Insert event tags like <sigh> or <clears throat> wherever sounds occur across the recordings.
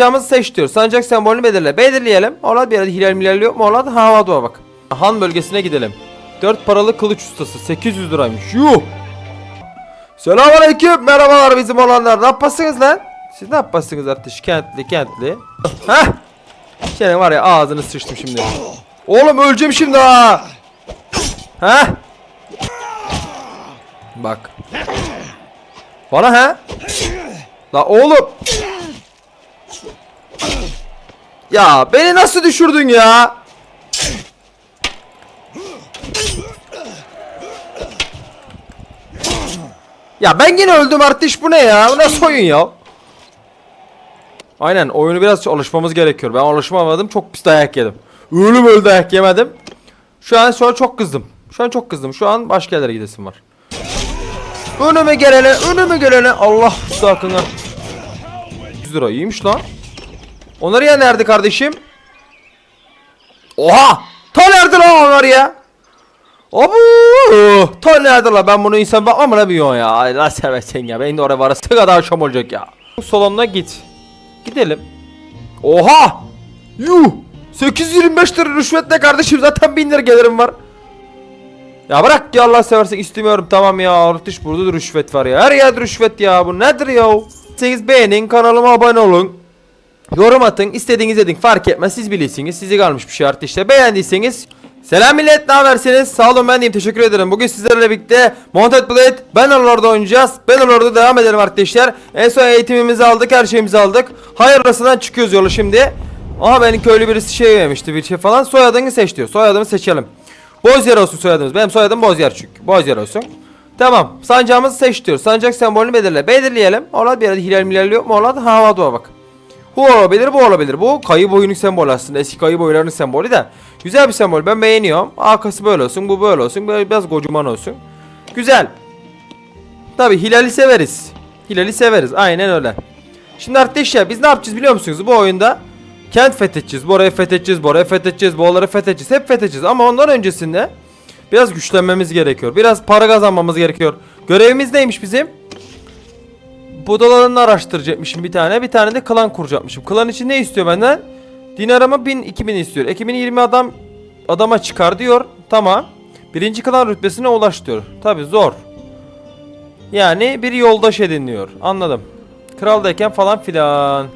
Sancağımızı seç diyor. Sancak sembolünü belirle. Belirleyelim. Orada bir yerde hilal milal yok mu? Orada havadoğa bak. Han bölgesine gidelim. 4 paralı kılıç ustası. 800 liraymış. Yuh. Selamünaleyküm. Merhabalar bizim olanlar. Ne yapasınız lan? Siz ne yapasınız artık? Kentli kentli. Hah. Senin var ya ağzını sıçtım şimdi. Oğlum öleceğim şimdi ha. Ha? Bak. Bana ha? La oğlum. Ya beni nasıl düşürdün ya? Ya ben yine öldüm artış bu ne ya? Bu nasıl oyun ya? Aynen oyunu biraz alışmamız gerekiyor. Ben alışmamadım çok pis dayak yedim. Ölüm öl dayak yemedim. Şu an sonra çok kızdım. Şu an çok kızdım. Şu an başka yerlere gidesim var. Önüme gelene, önüme gelene. Allah sakın ha. 100 lira iyiymiş lan. Onlar ya nerede kardeşim? Oha! Ta nerede lan onlar ya? Abu! Ta nerede lan? Ben bunu insan bakmam ne biliyorsun ya? Allah seversen ya. Benim de oraya varası kadar şam olacak ya. Salonuna git. Gidelim. Oha! Yuh! 825 lira rüşvetle kardeşim zaten 1000 lira gelirim var. Ya bırak ya Allah seversen istemiyorum tamam ya artış burada da rüşvet var ya her yerde rüşvet ya bu nedir ya? Siz beğenin kanalıma abone olun. Yorum atın, istediğiniz edin fark etmez siz bilirsiniz. Sizi kalmış bir şey artık işte. Beğendiyseniz Selam millet ne habersiniz? Sağ olun ben diyeyim teşekkür ederim. Bugün sizlerle birlikte Mounted Blade Bannerlord'da oynayacağız. Bannerlord'da devam edelim arkadaşlar. En son eğitimimizi aldık her şeyimizi aldık. Hayırlısından çıkıyoruz yolu şimdi. Aha benim köylü birisi şey vermişti bir şey falan. Soyadını seç diyor. Soyadımı seçelim. Bozyer olsun soyadımız. Benim soyadım Bozyer çünkü. Bozyer olsun. Tamam. Sancağımızı seç diyor. Sancak sembolünü belirle. Belirleyelim. Orada bir yerde hilal milal yok mu? Orada havada bak. Bu olabilir bu olabilir. Bu kayıp oyunun sembolü aslında. Eski kayıp oyunlarının sembolü de. Güzel bir sembol ben beğeniyorum. Arkası böyle olsun bu böyle olsun. Böyle biraz kocaman olsun. Güzel. Tabi hilali severiz. Hilali severiz aynen öyle. Şimdi arkadaşlar biz ne yapacağız biliyor musunuz bu oyunda? Kent fethedeceğiz. Bora'yı fethedeceğiz. Bora'yı fethedeceğiz. Boğaları fethedeceğiz. Hep fethedeceğiz. Ama ondan öncesinde biraz güçlenmemiz gerekiyor. Biraz para kazanmamız gerekiyor. Görevimiz neymiş bizim? Bodalarını araştıracakmışım bir tane. Bir tane de klan kuracakmışım. Klan için ne istiyor benden? Dinarama 1000 2000 istiyor. Ekimini 20 adam adama çıkar diyor. Tamam. Birinci klan rütbesine ulaş diyor. Tabi zor. Yani bir yoldaş ediniyor. Anladım. Kraldayken falan filan.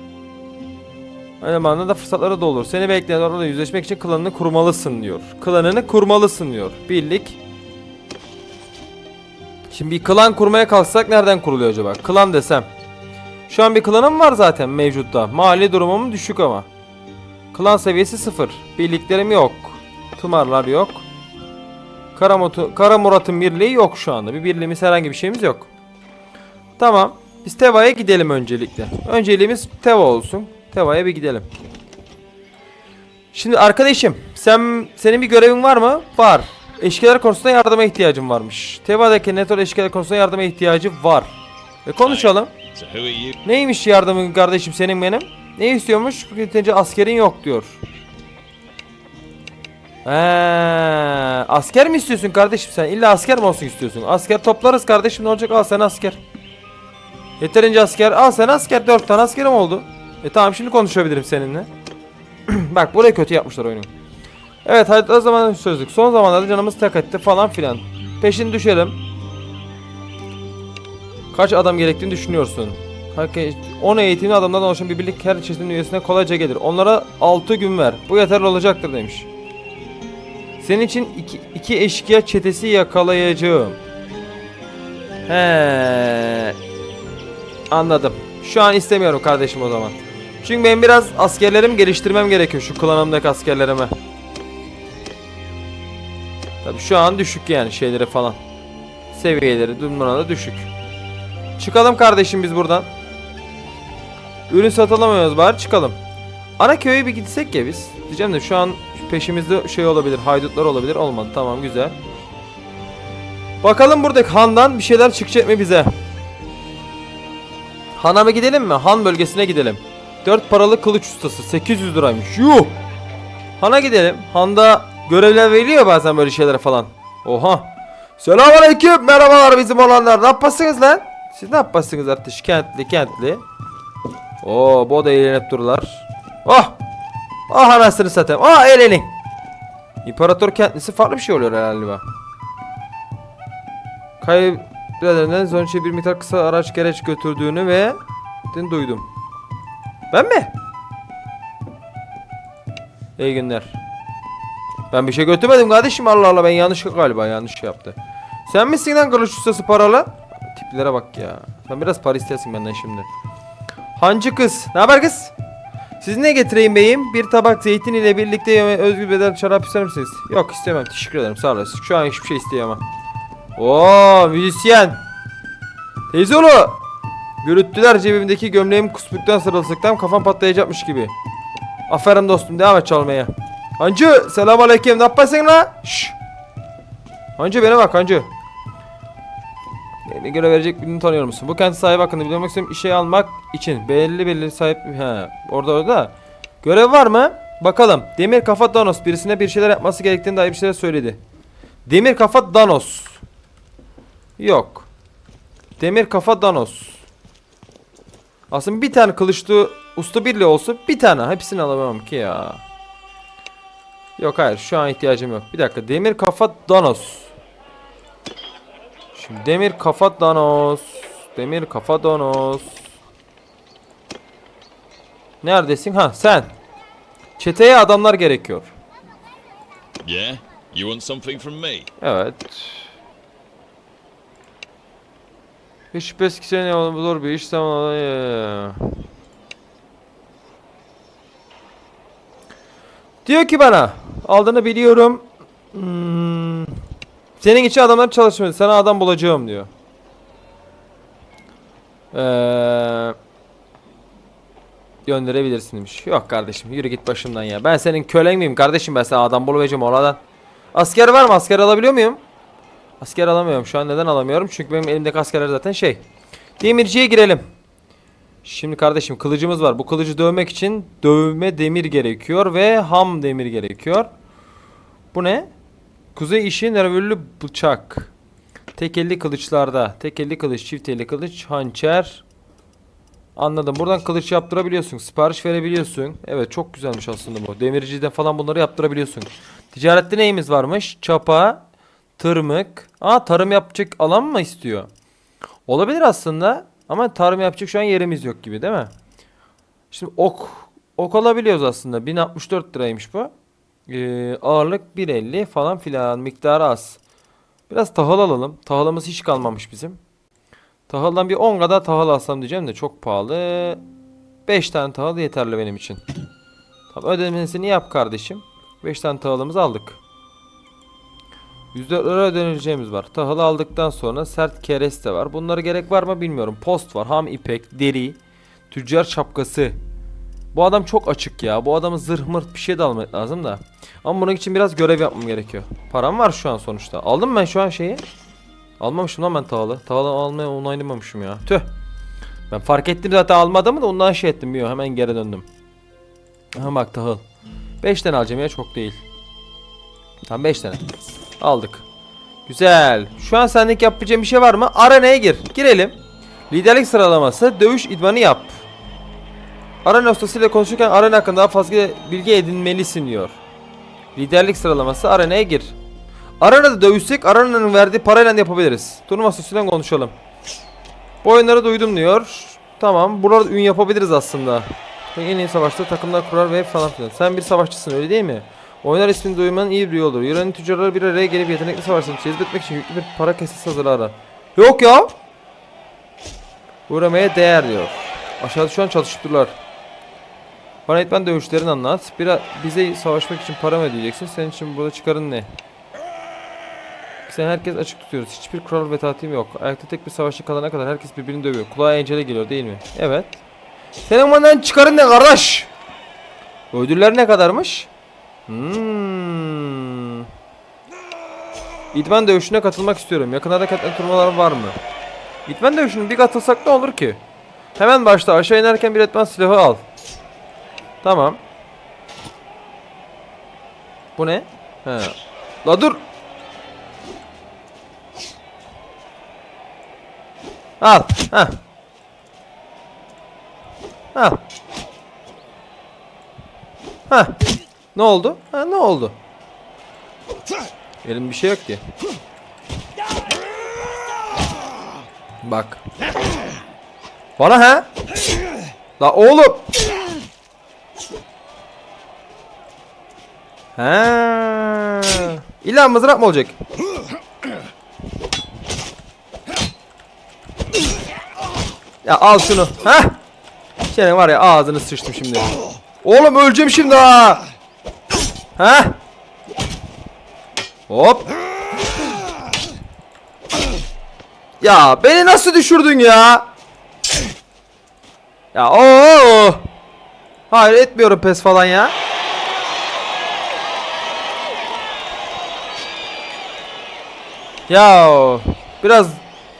Aynı zamanda da fırsatları da olur. Seni bekleyen orada yüzleşmek için klanını kurmalısın diyor. Klanını kurmalısın diyor. Birlik Şimdi bir klan kurmaya kalksak nereden kuruluyor acaba? Klan desem. Şu an bir klanım var zaten mevcutta. Mali durumum düşük ama. Klan seviyesi sıfır. Birliklerim yok. Tımarlar yok. Karamurat'ın Kara birliği yok şu anda. Bir birliğimiz herhangi bir şeyimiz yok. Tamam. Biz Teva'ya gidelim öncelikle. Önceliğimiz Teva olsun. Teva'ya bir gidelim. Şimdi arkadaşım sen senin bir görevin var mı? Var. Eşkeler konusunda yardıma ihtiyacım varmış. Teba'daki Netol eşkeler konusunda yardıma ihtiyacı var. Ve konuşalım. Neymiş yardımın kardeşim senin benim? Ne istiyormuş? Yetince askerin yok diyor. Ee, asker mi istiyorsun kardeşim sen? İlla asker mi olsun istiyorsun? Asker toplarız kardeşim ne olacak? Al sen asker. Yeterince asker. Al sen asker. Dört tane askerim oldu. E tamam şimdi konuşabilirim seninle. <clears throat> Bak burayı kötü yapmışlar oyunu. Evet hadi o zaman sözlük. Son zamanlarda canımız tak etti falan filan. Peşin düşelim. Kaç adam gerektiğini düşünüyorsun? 10 eğitimli adamdan oluşan bir birlik her çeşidin üyesine kolayca gelir. Onlara 6 gün ver. Bu yeterli olacaktır demiş. Senin için iki, iki eşkıya çetesi yakalayacağım. He. Anladım. Şu an istemiyorum kardeşim o zaman. Çünkü ben biraz askerlerimi geliştirmem gerekiyor şu klanımdaki askerlerimi. Tabi şu an düşük yani şeylere falan. Seviyeleri durumlara düşük. Çıkalım kardeşim biz buradan. Ürün satılamıyoruz bari çıkalım. Ana köye bir gitsek ya biz. Diyeceğim de şu an peşimizde şey olabilir. Haydutlar olabilir. Olmadı tamam güzel. Bakalım buradaki handan bir şeyler çıkacak mı bize? Han'a mı gidelim mi? Han bölgesine gidelim. 4 paralı kılıç ustası 800 liraymış. Yuh! Han'a gidelim. Han'da görevler veriyor bazen böyle şeylere falan. Oha. Selamünaleyküm. Merhabalar bizim olanlar. Ne yapasınız lan? Siz ne yapasınız artık? Kentli kentli. Oo bu da eğlenip dururlar. Oh. Ah oh, anasını satayım. Ah oh, eğlenin. İmparator kentlisi farklı bir şey oluyor herhalde bak. Kayıp biraderden Zonçe bir miktar kısa araç gereç götürdüğünü ve din duydum. Ben mi? İyi günler. Ben bir şey götürmedim kardeşim Allah Allah ben yanlış galiba yanlış yaptı. Sen misin lan kılıç ustası paralı? Tiplere bak ya. Sen biraz para istersin benden şimdi. Hancı kız. Ne haber kız? Siz ne getireyim beyim? Bir tabak zeytin ile birlikte özgür beden şarap ister misiniz? Yok istemem. Teşekkür ederim. Sağ olasın. Şu an hiçbir şey isteyemem. Oo müzisyen. Teyze oğlu. Gürültüler cebimdeki gömleğim kusmuktan sarılsıktan kafam patlayacakmış gibi. Aferin dostum devam et çalmaya. Hancı selam aleyküm ne yapıyorsun la? Şşş. Hancı bana bak Hancı. Beni göre verecek birini tanıyor musun? Bu kent sahibi hakkında bilmek istiyorum. İşe almak için belli belli sahip... He, orada orada. Görev var mı? Bakalım. Demir kafa Danos birisine bir şeyler yapması gerektiğini dair bir şeyler söyledi. Demir kafa Danos. Yok. Demir kafa Danos. Aslında bir tane kılıçlı usta birliği olsa bir tane. Hepsini alamam ki ya. Yok hayır şu an ihtiyacım yok. Bir dakika demir kafa Danos. Şimdi demir kafa Danos. Demir kafa Danos. Neredesin? Ha sen. Çeteye adamlar gerekiyor. Yeah? You want something from me? Evet. Hiç ki senin yolun zor bir iş zaman. Diyor ki bana aldığını biliyorum. Hmm, senin için adamlar çalışmadı. Sana adam bulacağım diyor. Eee gönderebilirsin demiş. Yok kardeşim yürü git başımdan ya. Ben senin kölen miyim kardeşim ben sana adam bulacağım oradan. Asker var mı? Asker alabiliyor muyum? Asker alamıyorum. Şu an neden alamıyorum? Çünkü benim elimdeki askerler zaten şey. Demirciye girelim. Şimdi kardeşim kılıcımız var. Bu kılıcı dövmek için dövme demir gerekiyor ve ham demir gerekiyor. Bu ne? Kuzey işi nervürlü bıçak. Tek elli kılıçlarda. Tek elli kılıç, çift elli kılıç, hançer. Anladım. Buradan kılıç yaptırabiliyorsun. Sipariş verebiliyorsun. Evet çok güzelmiş aslında bu. Demircide falan bunları yaptırabiliyorsun. Ticarette neyimiz varmış? Çapa, tırmık. Aa tarım yapacak alan mı istiyor? Olabilir aslında. Ama tarım yapacak şu an yerimiz yok gibi değil mi? Şimdi ok. Ok alabiliyoruz aslında. 1064 liraymış bu. Ee, ağırlık 1.50 falan filan. Miktarı az. Biraz tahıl alalım. Tahılımız hiç kalmamış bizim. Tahıldan bir 10 kadar tahıl alsam diyeceğim de çok pahalı. 5 tane tahıl yeterli benim için. Tamam ödemesini yap kardeşim. 5 tane tahılımızı aldık. 104 lira ödeneceğimiz var. Tahıl aldıktan sonra sert kereste var. Bunlara gerek var mı bilmiyorum. Post var. Ham ipek, deri, tüccar şapkası. Bu adam çok açık ya. Bu adamın zırh mırt bir şey de almak lazım da. Ama bunun için biraz görev yapmam gerekiyor. Param var şu an sonuçta. Aldım ben şu an şeyi? Almamışım lan ben tahılı. Tahılı almaya onaylamamışım ya. Tüh. Ben fark ettim zaten almadım da ondan şey ettim. Yok hemen geri döndüm. Aha bak tahıl. 5 tane alacağım ya çok değil. Tamam 5 tane. Aldık. Güzel. Şu an senlik yapacağım bir şey var mı? Arenaya gir. Girelim. Liderlik sıralaması. Dövüş idmanı yap. Arena ustasıyla konuşurken arena hakkında daha fazla bilgi edinmelisin diyor. Liderlik sıralaması arenaya gir. Arenada dövüşsek arenanın verdiği parayla yapabiliriz. Turnuva ustasıyla konuşalım. Bu oyunları duydum diyor. Tamam. Burada ün yapabiliriz aslında. En iyi savaşta takımlar kurar ve falan filan. Sen bir savaşçısın öyle değil mi? Oyunlar ismini duyman iyi bir yoldur. Yörenin tüccarları bir araya gelip yetenekli savaşçıları cezbetmek için yüklü bir para kesesi hazırlarlar. Yok ya. Uğramaya değer diyor. Aşağıda şu an çalışıyorlar. Bana etmen dövüşlerini anlat. Bir bize savaşmak için para mı ödeyeceksin? Senin için burada çıkarın ne? Sen herkes açık tutuyoruz. Hiçbir kural ve tatim yok. Ayakta tek bir savaşçı kalana kadar herkes birbirini dövüyor. Kulağa encele geliyor değil mi? Evet. Senin benden çıkarın ne kardeş? Ödüller ne kadarmış? Hmm. İdman dövüşüne katılmak istiyorum. Yakınlarda katılma turnuvalar var mı? İdman dövüşüne bir katılsak ne olur ki? Hemen başta aşağı inerken bir etman silahı al. Tamam. Bu ne? He. La dur. Al. Ha. Ha. Ne oldu? Ha ne oldu? Elim bir şey yok ki. Bak. Bana ha? La oğlum. Ha. İlla mızrak mı olacak? Ya al şunu. Ha? Senin var ya ağzını sıçtım şimdi. Oğlum öleceğim şimdi ha. Ha? Hop. Ya beni nasıl düşürdün ya? Ya o. Hayır etmiyorum pes falan ya. Ya biraz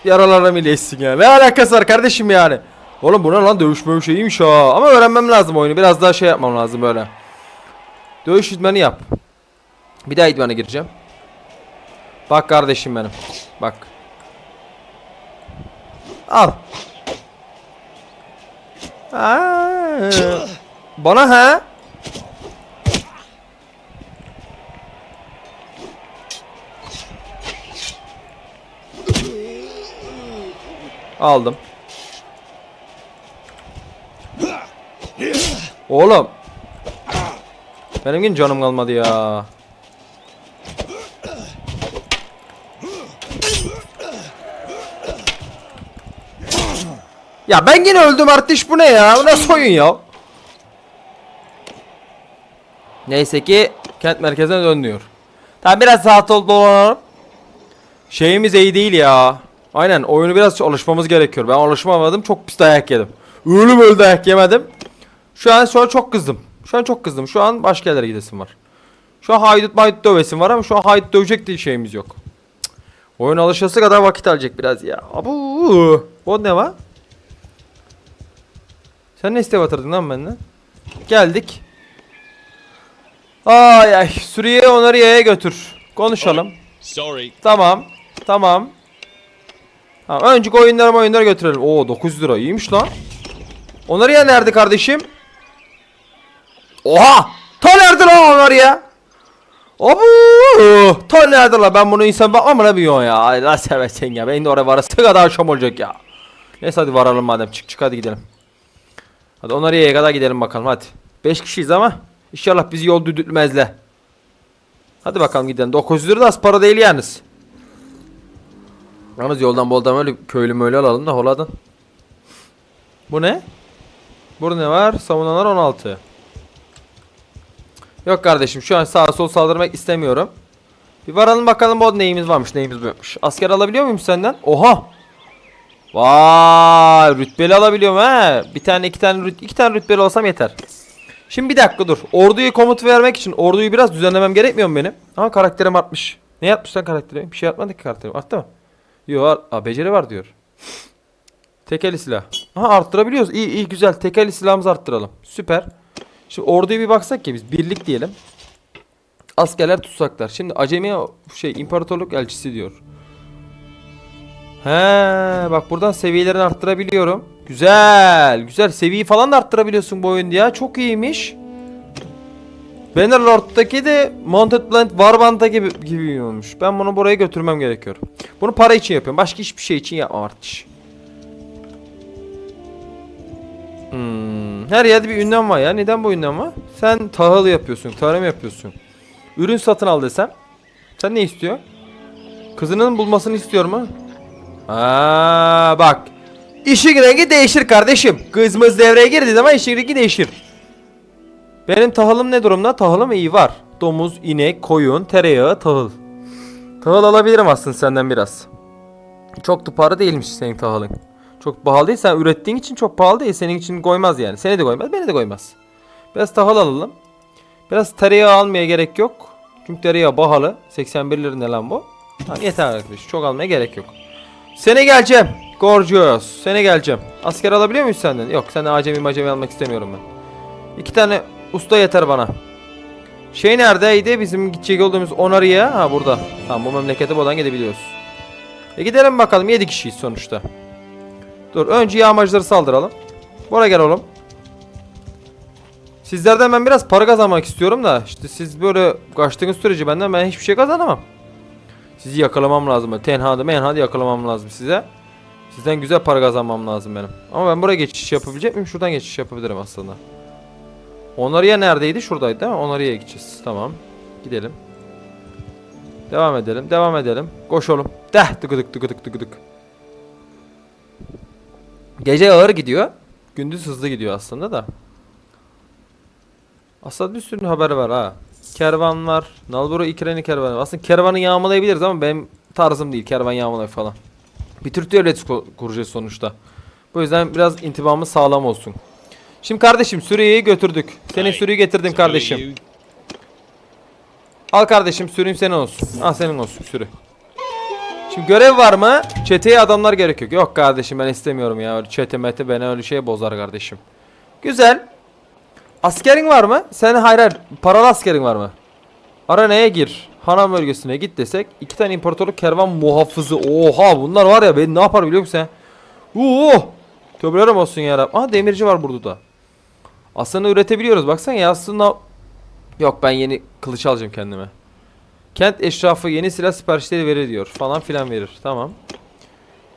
yaralarım iyileşsin ya. Ne alakası var kardeşim yani? Oğlum bu ne lan dövüş mövüş iyiymiş ha. Ama öğrenmem lazım oyunu. Biraz daha şey yapmam lazım böyle. Dövüş idmanı yap. Bir daha idmana gireceğim. Bak kardeşim benim. Bak. Al. Aa, bana ha? Aldım. Oğlum. Benim yine canım kalmadı ya. Ya ben yine öldüm artık bu ne ya? Bu nasıl oyun ya? Neyse ki kent merkezine dönüyor. Tamam biraz saat oldu dolanalım. Şeyimiz iyi değil ya. Aynen oyunu biraz alışmamız gerekiyor. Ben alışmamadım çok pis dayak yedim. Ölüm öldü dayak yemedim. Şu an an çok kızdım. Şu an çok kızdım. Şu an başka yerlere gidesim var. Şu an haydut maydut dövesim var ama şu an haydut dövecek diye şeyimiz yok. Cık. Oyun alışası kadar vakit alacak biraz ya. Abu. Bu ne var? Sen ne isteğe batırdın lan benden? Geldik. Ay ay Suriye onları yaya götür. Konuşalım. Sorry. Tamam. Tamam. Tamam önceki oyunları oyunları götürelim. Oo 900 lira iyiymiş lan. Onları ya nerede kardeşim? Oha! Ta lan onları ya? Abu! Ta nerede lan? Ben bunu insan bakmam mı ne ya? Ay la seversen ya. Benim de oraya varası kadar akşam olacak ya. Neyse hadi varalım madem. Çık çık hadi gidelim. Hadi onları yaya kadar gidelim bakalım hadi. 5 kişiyiz ama inşallah bizi yol düdütmezler. Hadi bakalım gidelim. 900 lira da az para değil yalnız. Yalnız yoldan boldan öyle köylü möylü alalım da holadan. Bu ne? Burada ne var? Savunanlar 16. Yok kardeşim şu an sağa sol saldırmak istemiyorum. Bir varalım bakalım bu neyimiz varmış neyimiz yokmuş. Asker alabiliyor muyum senden? Oha! Vay rütbeli alabiliyorum ha. Bir tane iki tane rüt iki tane rütbeli olsam yeter. Şimdi bir dakika dur. Orduyu komut vermek için orduyu biraz düzenlemem gerekmiyor mu benim? Ama karakterim artmış. Ne yapmış lan karakterim? Bir şey yapmadı ki karakterim. Arttı mı? Yok Aa, beceri var diyor. Tekeli silah. Aha arttırabiliyoruz. İyi iyi güzel. Tekeli silahımızı arttıralım. Süper. Şimdi orduya bir baksak ya biz. Birlik diyelim. Askerler tutsaklar. Şimdi acemi şey imparatorluk elçisi diyor. He bak buradan seviyelerini arttırabiliyorum. Güzel. Güzel. Seviyeyi falan da arttırabiliyorsun bu oyunda ya. Çok iyiymiş. Bannerlord'daki de Mounted Blade Warband'a gibi, gibi olmuş. Ben bunu buraya götürmem gerekiyor. Bunu para için yapıyorum. Başka hiçbir şey için yapmam artık. Hmm, her yerde bir ünlem var ya. Neden bu ünlem var? Sen tahıl yapıyorsun, tarım yapıyorsun. Ürün satın al desem. Sen ne istiyor? Kızının bulmasını istiyor mu? Aa bak. İşin rengi değişir kardeşim. Kızımız devreye girdi zaman işin rengi değişir. Benim tahılım ne durumda? Tahılım iyi var. Domuz, inek, koyun, tereyağı, tahıl. Tahıl alabilirim aslında senden biraz. Çok da para değilmiş senin tahılın. Çok pahalı değil. Sen ürettiğin için çok pahalı değil. Senin için koymaz yani. Seni de koymaz, beni de koymaz. Biraz tahıl alalım. Biraz tereyağı almaya gerek yok. Çünkü tereyağı pahalı. 81 lira ne lan bu? Tamam yeter arkadaş. Çok almaya gerek yok. Sene geleceğim. Gorgeous. Sene geleceğim. Asker alabiliyor muyuz senden? Yok. Senden acemi macemi almak istemiyorum ben. İki tane usta yeter bana. Şey neredeydi? Bizim gidecek olduğumuz Onarı'ya. Ha burada. Tamam bu memlekete buradan gidebiliyoruz. E gidelim bakalım. 7 kişiyiz sonuçta. Dur önce yağmacıları saldıralım. Buraya gel oğlum. Sizlerden ben biraz para kazanmak istiyorum da işte siz böyle kaçtığınız sürece benden ben hiçbir şey kazanamam. Sizi yakalamam lazım. Tenhada menhada yakalamam lazım size. Sizden güzel para kazanmam lazım benim. Ama ben buraya geçiş yapabilecek miyim? Şuradan geçiş yapabilirim aslında. Onarıya neredeydi? Şuradaydı değil mi? Onarıya gideceğiz. Tamam. Gidelim. Devam edelim. Devam edelim. Koş oğlum. Deh tıkıdık tıkıdık tıkıdık. Gece ağır gidiyor. Gündüz hızlı gidiyor aslında da. Aslında bir sürü haber var ha. Kervan var. Nalburo İkreni kervanı. Aslında kervanı yağmalayabiliriz ama benim tarzım değil. Kervan yağmalay falan. Bir Türk devleti kuracağız sonuçta. Bu yüzden biraz intibamı sağlam olsun. Şimdi kardeşim Suriye'yi götürdük. Senin sürüyü getirdim kardeşim. Al kardeşim sürüyüm senin olsun. Al senin olsun sürü. Şimdi görev var mı? Çeteye adamlar gerek yok. Kardeşim ben istemiyorum ya. Öyle çete mete beni öyle şey bozar kardeşim. Güzel. Askerin var mı? Senin hayır hayır. Paralı askerin var mı? Arana'ya gir. Hanan bölgesine git desek. iki tane imparatorluk kervan muhafızı. Oha bunlar var ya beni ne yapar biliyor musun sen? Oo! Tövbeler olsun ya Rab. Aha demirci var burada da. Aslında üretebiliyoruz. Baksana ya aslında Yok ben yeni kılıç alacağım kendime. Kent eşrafı yeni silah siparişleri verir diyor. Falan filan verir. Tamam.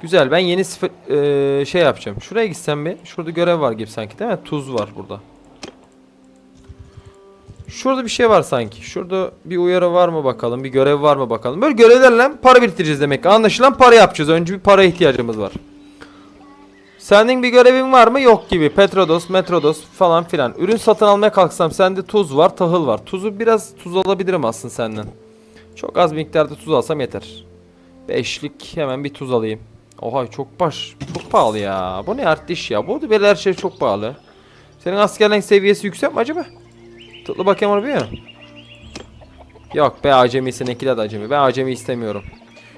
Güzel ben yeni eee, şey yapacağım. Şuraya gitsem bir. Şurada görev var gibi sanki değil mi? Tuz var burada. Şurada bir şey var sanki. Şurada bir uyarı var mı bakalım. Bir görev var mı bakalım. Böyle görevlerle para biriktireceğiz demek. Anlaşılan para yapacağız. Önce bir para ihtiyacımız var. Senin bir görevin var mı? Yok gibi. Petrodos, Metrodos falan filan. Ürün satın almaya kalksam sende tuz var, tahıl var. Tuzu biraz tuz alabilirim aslında senden. Çok az miktarda tuz alsam yeter. Beşlik hemen bir tuz alayım. Oha çok baş. Çok pahalı ya. Bu ne artist ya. Bu böyle her şey çok pahalı. Senin askerlik seviyesi yüksek mi acaba? Tıklı bakayım onu bir ya. Yok be acemi seninkiler de acemi. Ben acemi istemiyorum.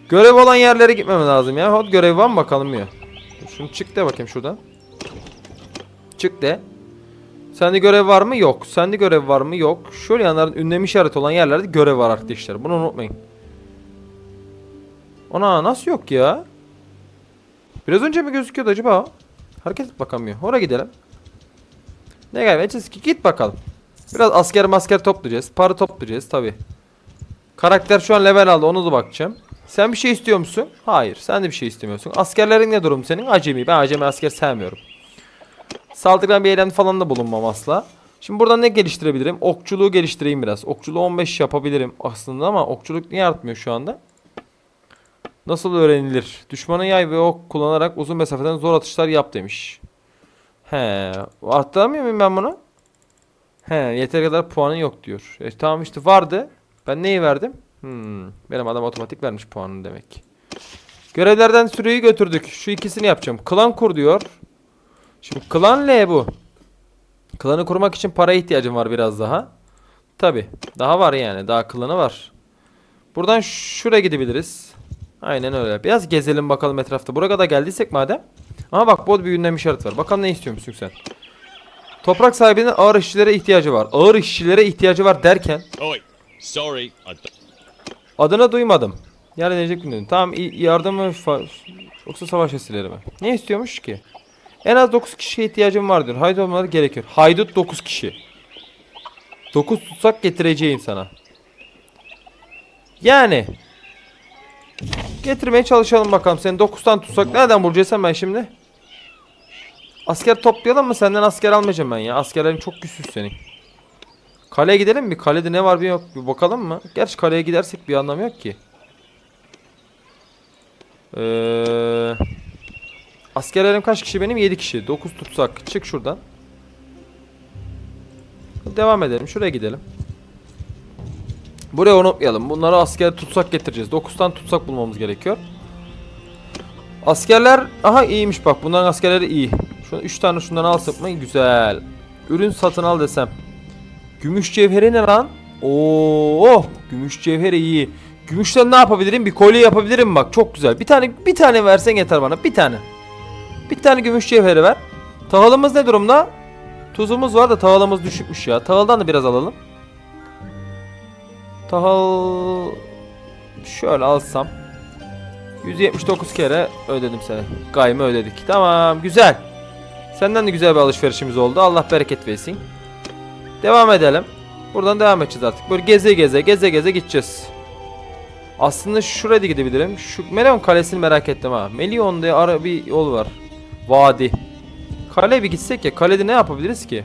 Görev olan yerlere gitmem lazım ya. Hadi görev var mı bakalım ya. Şunu çık de bakayım şuradan. Çık de. Sende görev var mı? Yok. Sende görev var mı? Yok. Şöyle yanların ünlem işaret olan yerlerde görev var arkadaşlar. Bunu unutmayın. Ana nasıl yok ya? Biraz önce mi gözüküyordu acaba? Hareket et bakamıyor. Oraya gidelim. Ne gelmeyeceğiz ki? Git bakalım. Biraz asker masker toplayacağız. Para toplayacağız tabi. Karakter şu an level aldı onu da bakacağım. Sen bir şey istiyor musun? Hayır. Sen de bir şey istemiyorsun. Askerlerin ne durum senin? Acemi. Ben acemi asker sevmiyorum. Saldırgan bir eylem falan da bulunmam asla. Şimdi buradan ne geliştirebilirim? Okçuluğu geliştireyim biraz. Okçuluğu 15 yapabilirim aslında ama okçuluk niye artmıyor şu anda? Nasıl öğrenilir? Düşmanın yay ve ok kullanarak uzun mesafeden zor atışlar yap demiş. He, arttıramıyor muyum ben bunu? He, yeteri kadar puanın yok diyor. E, tamam işte vardı. Ben neyi verdim? Hmm, benim adam otomatik vermiş puanını demek. Görevlerden süreyi götürdük. Şu ikisini yapacağım. Klan kur diyor. Şimdi klan L bu. Klanı kurmak için para ihtiyacım var biraz daha. Tabi. Daha var yani. Daha klanı var. Buradan şuraya gidebiliriz. Aynen öyle. Biraz gezelim bakalım etrafta. Buraya kadar geldiysek madem. Ama bak bu bir ünlem işareti var. Bakalım ne istiyormuşsun sen. Toprak sahibinin ağır işçilere ihtiyacı var. Ağır işçilere ihtiyacı var derken sorry. Adını duymadım. Diyecek mi dedim. Tamam yardım mı yoksa savaş esirleri mi? Ne istiyormuş ki? En az 9 kişiye ihtiyacım var diyor. Haydut olmaları gerekiyor. Haydut 9 kişi. 9 tutsak getireceğim sana. Yani. Getirmeye çalışalım bakalım. Seni 9'tan tutsak nereden bulacaksın ben şimdi? Asker toplayalım mı? Senden asker almayacağım ben ya. Askerlerin çok güçsüz senin. Kaleye gidelim mi? Kalede ne var bir yok bir bakalım mı? Gerçi kaleye gidersek bir anlamı yok ki. Ee, askerlerim kaç kişi benim? 7 kişi. 9 tutsak. Çık şuradan. Devam edelim. Şuraya gidelim. Buraya unutmayalım. Bunları asker tutsak getireceğiz. 9'tan tutsak bulmamız gerekiyor. Askerler aha iyiymiş bak. Bunların askerleri iyi. Şu 3 tane şundan alsak mı? Güzel. Ürün satın al desem. Gümüş cevheri ne lan? Oo, gümüş cevheri iyi. Gümüşten ne yapabilirim? Bir kolye yapabilirim bak. Çok güzel. Bir tane bir tane versen yeter bana. Bir tane. Bir tane gümüş cevheri ver. Tahılımız ne durumda? Tuzumuz var da tahılımız düşükmüş ya. Tahıldan da biraz alalım. Tahıl şöyle alsam 179 kere ödedim seni. Gaymı ödedik. Tamam, güzel. Senden de güzel bir alışverişimiz oldu. Allah bereket versin. Devam edelim. Buradan devam edeceğiz artık. Böyle geze geze geze geze gideceğiz. Aslında şuraya da gidebilirim. Şu Melion Kalesi'ni merak ettim ha. Melion diye ara bir yol var. Vadi. Kaleye bir gitsek ya. Kalede ne yapabiliriz ki?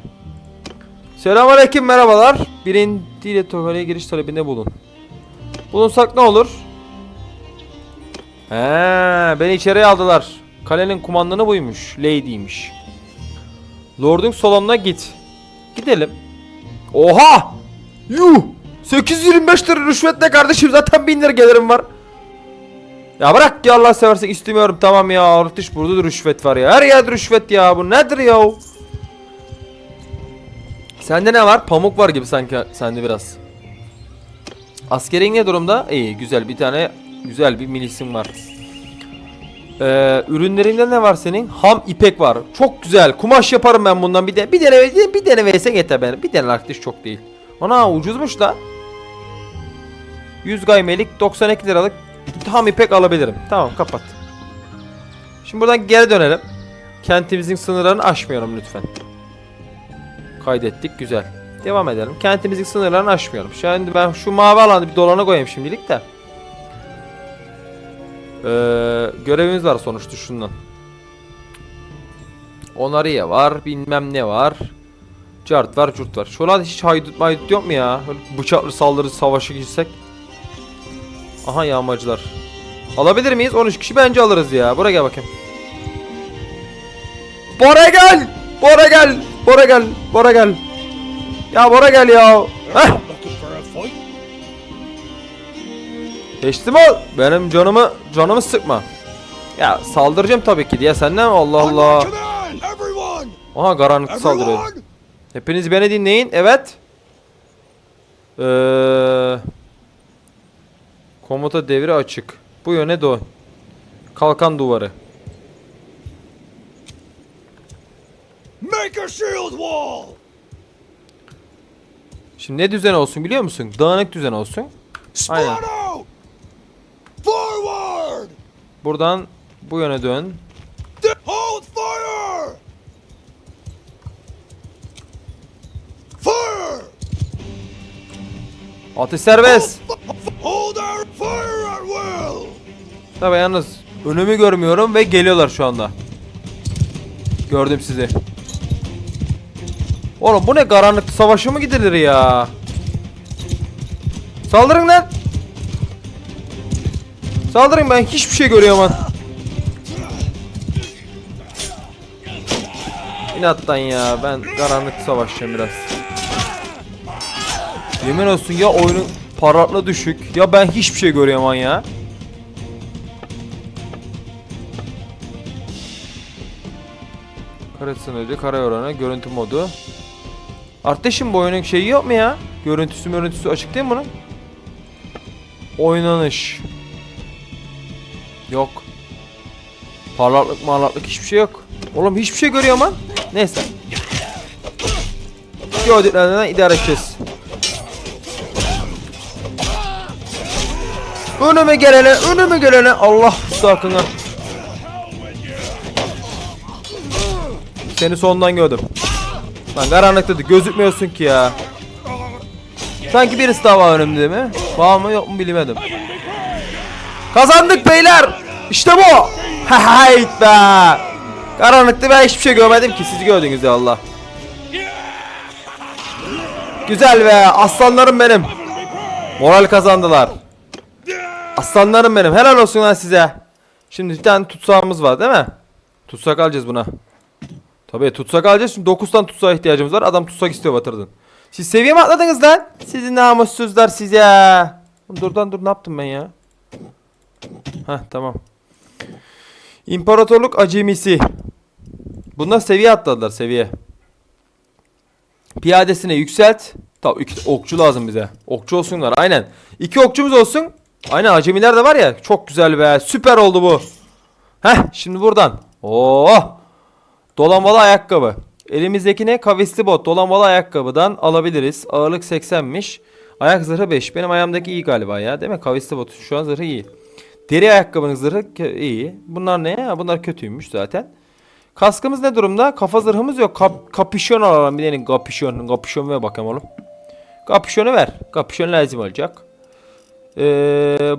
Selamünaleyküm merhabalar. Birinci kaleye giriş talebinde bulun. Bulunsak ne olur? He, beni içeriye aldılar. Kalenin kumandanı buymuş. Lady'ymiş. Lord'un salonuna git. Gidelim. Oha! Yuh! 825 lira rüşvet ne kardeşim zaten 1000 lira gelirim var. Ya bırak ya Allah seversen istemiyorum tamam ya artış burada da rüşvet var ya. Her yerde rüşvet ya bu nedir ya? Sende ne var? Pamuk var gibi sanki sende biraz. Askerin ne durumda? İyi güzel bir tane güzel bir milisin var. Ee, ürünlerinde ne var senin? Ham ipek var. Çok güzel. Kumaş yaparım ben bundan bir de. Bir tane bir tane versen yeter benim. Bir tane arkadaş çok değil. Ana ucuzmuş da. 100 gaymelik 92 liralık ham ipek alabilirim. Tamam kapat. Şimdi buradan geri dönelim. Kentimizin sınırlarını aşmayalım lütfen. Kaydettik güzel. Devam edelim. Kentimizin sınırlarını aşmayalım. Şimdi ben şu mavi alanda bir dolana koyayım şimdilik de. Ee, görevimiz var sonuçta şundan. Onariye var, bilmem ne var. Cart var, curt var. Şuralarda hiç haydut maydut yok mu ya? Böyle bıçaklı saldırı savaşı girsek. Aha yağmacılar. Alabilir miyiz? 13 kişi bence alırız ya. Buraya gel bakayım. Bora gel! Bora gel! Bora gel! Bora gel! Ya Bora gel ya! Heh! Ol. Benim canımı canımı sıkma. Ya saldıracağım tabii ki diye senden? Allah Allah. Aha karanlık saldırıyor. Hepiniz beni dinleyin. Evet. Ee, komuta devri açık. Bu yöne doğru. Kalkan duvarı. Make a shield wall! Şimdi ne düzen olsun biliyor musun? Dağınık düzen olsun. Aynen. Forward! Buradan bu yöne dön. Hold fire! Fire! Atış serbest. Tabii yalnız önümü görmüyorum ve geliyorlar şu anda. Gördüm sizi. Oğlum bu ne karanlık savaşı mı gidilir ya? Saldırın lan. Saldırın ben hiçbir şey görüyorum. İnattan ya ben karanlık savaşacağım biraz. Yemin olsun ya oyunun parlatla düşük ya ben hiçbir şey görüyorum ya. Kare sınırı, kare oranı, görüntü modu. Arteşin bu oyunun şeyi yok mu ya? Görüntüsü görüntüsü açık değil mi bunun? Oynanış. Yok. Parlaklık marlatlık hiçbir şey yok. Oğlum hiçbir şey görüyor lan. Neyse. Gördüklerden idare edeceğiz. Önüme gelene, önüme gelene Allah sakına. Seni sondan gördüm. Lan karanlıkta gözükmüyorsun ki ya. Sanki birisi daha var önümde değil mi? Var mı yok mu bilemedim. Kazandık beyler. İşte bu. <laughs> Hayt be. Karanlıkta ben hiçbir şey görmedim ki siz gördünüz ya Allah. Güzel be aslanlarım benim. Moral kazandılar. Aslanlarım benim helal olsun lan size. Şimdi bir tane tutsağımız var değil mi? Tutsak alacağız buna. Tabii tutsak alacağız. Şimdi 9 tane tutsağa ihtiyacımız var. Adam tutsak istiyor batırdın. Siz seviye mi atladınız lan? Sizi namussuzlar size. Dur lan dur ne yaptım ben ya? Heh tamam. İmparatorluk acemisi. Bunlar seviye atladılar seviye. Piyadesine yükselt. Tamam iki okçu lazım bize. Okçu olsunlar aynen. İki okçumuz olsun. Aynen acemiler de var ya. Çok güzel be. Süper oldu bu. Heh şimdi buradan. Oo. Dolanmalı ayakkabı. Elimizdeki ne? Kavisli bot. Dolanmalı ayakkabıdan alabiliriz. Ağırlık 80'miş. Ayak zırhı 5. Benim ayağımdaki iyi galiba ya. Değil mi? Kavisli bot. Şu an zırhı iyi. Deri ayakkabının zırhı iyi. Bunlar ne? Bunlar kötüymüş zaten. Kaskımız ne durumda? Kafa zırhımız yok. Kap kapüşon alalım. Bir tane kapüşon. Kapüşon ver bakalım oğlum. Kapüşonu ver. Kapüşon lazım olacak. Ee,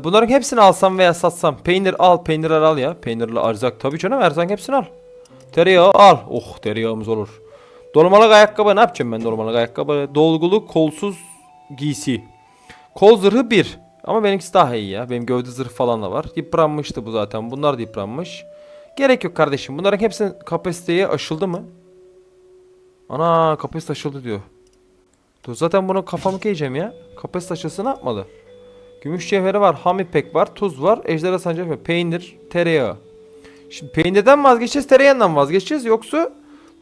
bunların hepsini alsam veya satsam. Peynir al. Peynirler al ya. Peynirli arzak. Tabii canım versen hepsini al. Tereyağı al. Oh tereyağımız olur. Dolmalık ayakkabı ne yapacağım ben dolmalık ayakkabı? Dolgulu kolsuz giysi. Kol zırhı 1. Ama benimkisi daha iyi ya. Benim gövde zırhı falan da var. Yıpranmıştı bu zaten. Bunlar da yıpranmış. Gerek yok kardeşim. Bunların hepsinin kapasiteye aşıldı mı? Ana kapasite aşıldı diyor. Dur zaten bunu kafamı giyeceğim ya. Kapasite aşısı ne yapmalı? Gümüş cevheri var, ham ipek var, tuz var, ejderha sancak var, peynir, tereyağı. Şimdi peynirden vazgeçeceğiz, tereyağından vazgeçeceğiz. Yoksa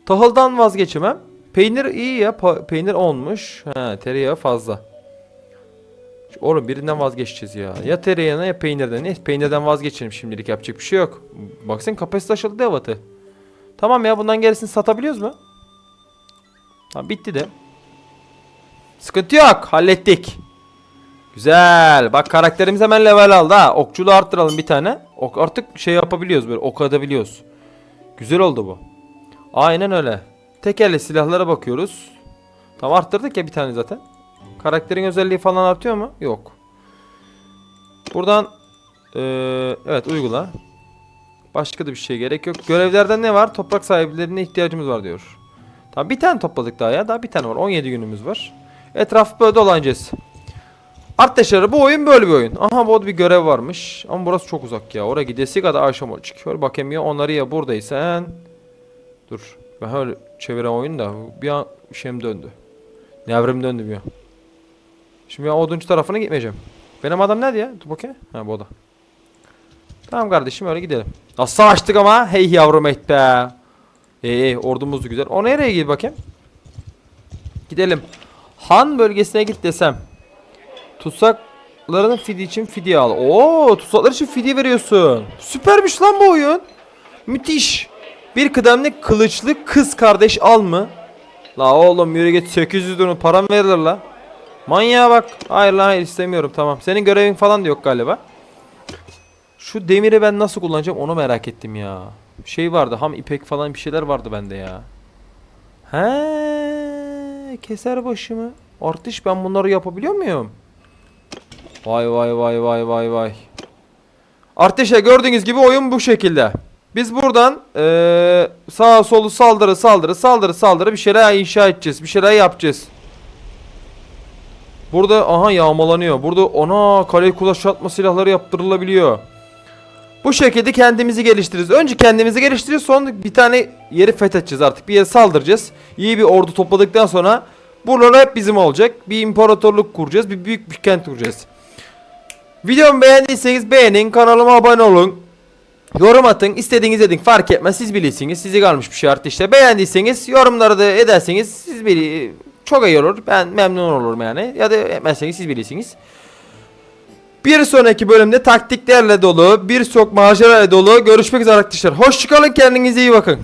tahıldan vazgeçemem. Peynir iyi ya, peynir olmuş. He, tereyağı fazla. Oğlum birinden vazgeçeceğiz ya. Ya tereyağına ya peynirden. Neyse peynirden vazgeçelim şimdilik yapacak bir şey yok. Baksana kapasite aşıldı devatı. Tamam ya bundan gerisini satabiliyoruz mu? Ha bitti de. Sıkıntı yok. Hallettik. Güzel. Bak karakterimiz hemen level aldı ha. Okçuluğu arttıralım bir tane. Ok artık şey yapabiliyoruz böyle ok atabiliyoruz. Güzel oldu bu. Aynen öyle. Tekerle silahlara bakıyoruz. Tam arttırdık ya bir tane zaten. Karakterin özelliği falan artıyor mu? Yok. Buradan eee, evet uygula. Başka da bir şey gerek yok. Görevlerden ne var? Toprak sahiplerine ihtiyacımız var diyor. Tamam bir tane topladık daha ya. Daha bir tane var. 17 günümüz var. Etraf böyle dolanacağız. Arkadaşlar bu oyun böyle bir oyun. Aha bu bir görev varmış. Ama burası çok uzak ya. Oraya gidesi kadar akşam olacak. Şöyle bakayım ya onları ya buradaysan. Dur. Ben öyle çeviren oyun da bir an şeyim döndü. Nevrim döndü bir an. Şimdi ben oduncu tarafına gitmeyeceğim. Benim adam nerede ya? Dur bakayım. Ha bu oda. Tamam kardeşim öyle gidelim. Nasıl açtık ama? Hey yavrum et be. Hey ordumuz da güzel. O nereye gidiyor bakayım? Gidelim. Han bölgesine git desem. Tutsaklarının fidye için fidye al. Oo, tutsaklar için fidye veriyorsun. Süpermiş lan bu oyun. Müthiş. Bir kıdemli kılıçlı kız kardeş al mı? La oğlum yürü git 800 lira param verilir la. Manyağa bak. Hayır lan hayır istemiyorum tamam. Senin görevin falan da yok galiba. Şu demiri ben nasıl kullanacağım onu merak ettim ya. Şey vardı ham ipek falan bir şeyler vardı bende ya. He, keser başımı. Artış ben bunları yapabiliyor muyum? Vay vay vay vay vay vay. Arkadaşlar gördüğünüz gibi oyun bu şekilde. Biz buradan eee sağa solu saldırı saldırı saldırı saldırı bir şeyler inşa edeceğiz. Bir şeyler yapacağız. Burada aha yağmalanıyor. Burada ona kale kulaçlatma silahları yaptırılabiliyor. Bu şekilde kendimizi geliştiririz. Önce kendimizi geliştiririz sonra bir tane yeri fethedeceğiz artık. Bir yere saldıracağız. İyi bir ordu topladıktan sonra buralar hep bizim olacak. Bir imparatorluk kuracağız. Bir büyük bir kent kuracağız. Videomu beğendiyseniz beğenin. Kanalıma abone olun. Yorum atın. istediğiniz edin. Fark etmez. Siz bilirsiniz. Size kalmış bir şey artık işte. Beğendiyseniz yorumları da ederseniz siz bili çok iyi olur. Ben memnun olurum yani. Ya da etmezseniz siz bilirsiniz. Bir sonraki bölümde taktiklerle dolu, birçok macerayla dolu görüşmek üzere arkadaşlar. Hoşçakalın kendinize iyi bakın.